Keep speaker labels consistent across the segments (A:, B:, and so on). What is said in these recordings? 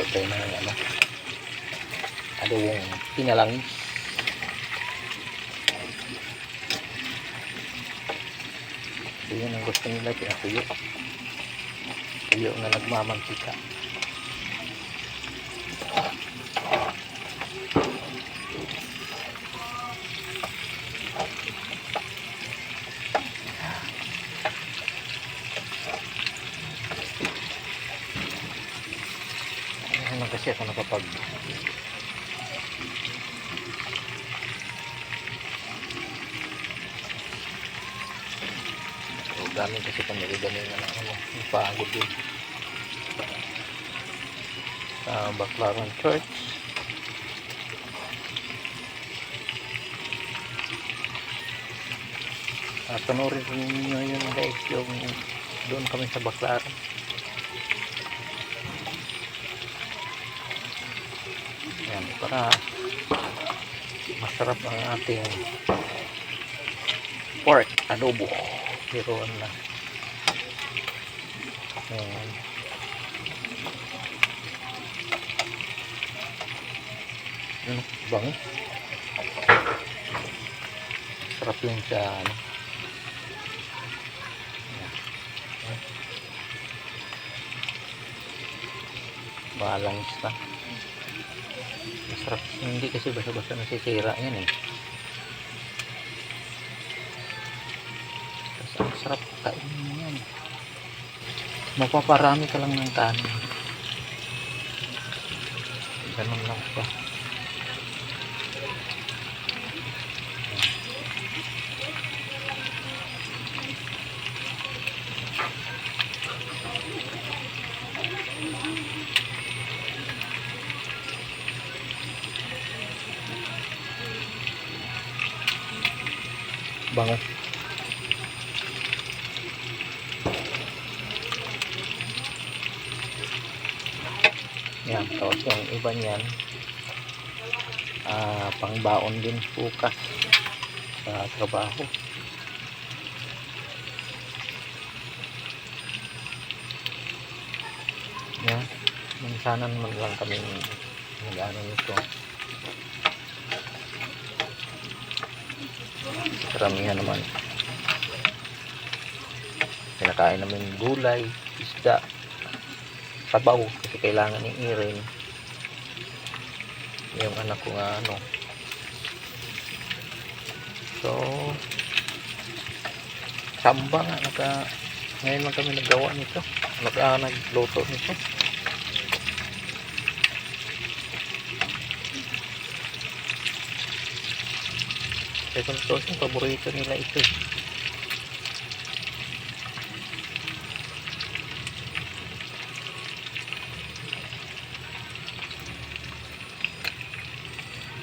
A: Luto tayo ng ano. Adobong pinalangis. So yun ang gusto nila, pinatuyo. Tuyo na nagmamantika. Ano kasi ako nakapag So, dami kasi kami ganun na ano, pagod din. Sa Baclaran Church. Ah, panoorin rin ninyo yun guys, yung doon kami sa Baclaran. Yan, para masarap ang ating pork adobo. Pero na. Yan. Ano, bango. Sarap yun sa ano. Balance na. Masarap. Hindi kasi basa-basa nasisira yan eh. Tapos ang sarap kainin mo yan. Mapaparami ka lang ng kanin. Ganun lang pa. Bango. Yan, tapos yung iba niyan, ah, pangbaon din bukas sa trabaho. Yan, minsanan man lang kami nag-ano nito. Karamihan naman. Kinakain namin gulay, isda, sabaw kasi kailangan ni Irin. Yung anak ko nga ano. So samba nga naka ngayon lang kami naggawa nito. Naka nagluto nito kung ito paborito nila ito eh.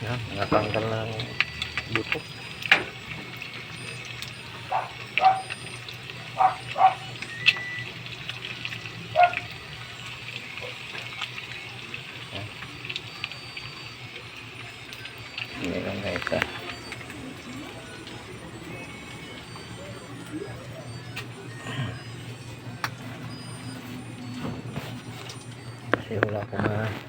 A: Yan, natanggal na buto. 以后 ulang.